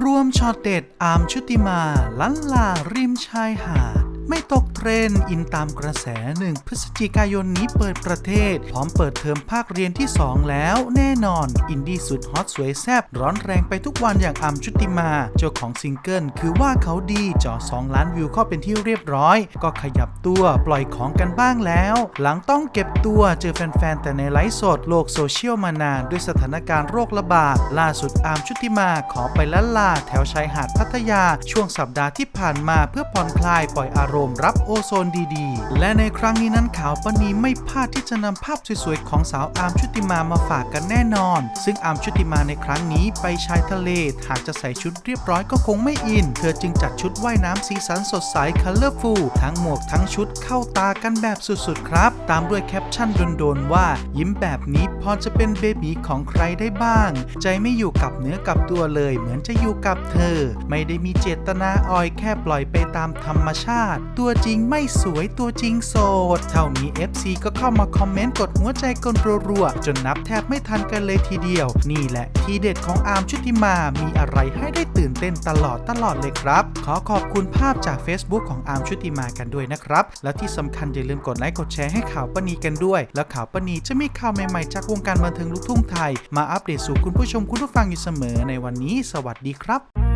รวมช็อตเด็ดอาร์มชุติมา ลันลาริมชายหาด ไม่ตกเทรนด์อินตามกระแสหนึ่งพฤศจิกายนนี้เปิดประเทศ พร้อมเปิดเทอมภาคเรียนที่ 2 แล้ว แน่นอน อินดี้สุดฮอตสวยแซบร้อนแรงไปทุกวันอย่างอาร์มชุติมา เจ้าของซิงเกิลคือว่าเขาดีเจาะ2ล้านวิวเข้าเป็นที่เรียบร้อย ก็ขยับตัวปล่อยของกันบ้างแล้ว หลังต้องเก็บตัวเจอแฟนๆ แต่ในไลฟ์สดโลกโซเชียลมานาน ด้วยสถานการณ์โรคระบาดล่าสุดอาร์มชุติมาขอไปละลาแถวชายหาดพัทยา ช่วงสัปดาห์ที่ผ่านมาเพื่อผ่อนคลายปล่อยอารมณ์รับโอโซนดีๆ และในครั้งนี้นั้นขาวปณีไม่พลาดที่จะนำภาพสวยๆ ของสาวอาร์มชุติมามาฝากกันแน่นอน ซึ่งอาร์มชุติมาในครั้งนี้ไปชายทะเล หากจะใส่ชุดเรียบร้อยก็คงไม่อิน เธอจึงจัดชุดว่ายน้ำสีสันสดใสคัลเลอร์ฟูลทั้งหมวกทั้งชุดเข้าตากันแบบสุดๆ ครับ ตามด้วยแคปชั่นโดนๆว่า ยิ้มแบบนี้พอจะเป็นเบบีของใครได้บ้าง ใจไม่อยู่กับเนื้อกับตัวเลย เหมือนจะอยู่กับเธอ ไม่ได้มีเจตนาออยแค่ปล่อยไปตามธรรมชาติตัวจริงไม่สวยตัวจริงโสด เท่านี้ FC ก็เข้ามาคอมเมนต์กดหัวใจกันรัวๆ จนนับแทบไม่ทันกันเลยทีเดียว นี่แหละทีเด็ดของอาร์มชุติมา มีอะไรให้ได้ตื่นเต้นตลอดตลอดเลยครับ ขอขอบคุณภาพจาก Facebook ของอาร์มชุติมากันด้วยนะครับ และที่สำคัญอย่าลืมกดไลค์กดแชร์ให้ข่าวปณีกันด้วย แล้วข่าวปณีจะมีข่าวใหม่ๆจากวงการบันเทิงลูกทุ่งไทย มาอัปเดตสู่คุณผู้ชมคุณผู้ฟังอยู่เสมอในวันนี้ สวัสดีครับ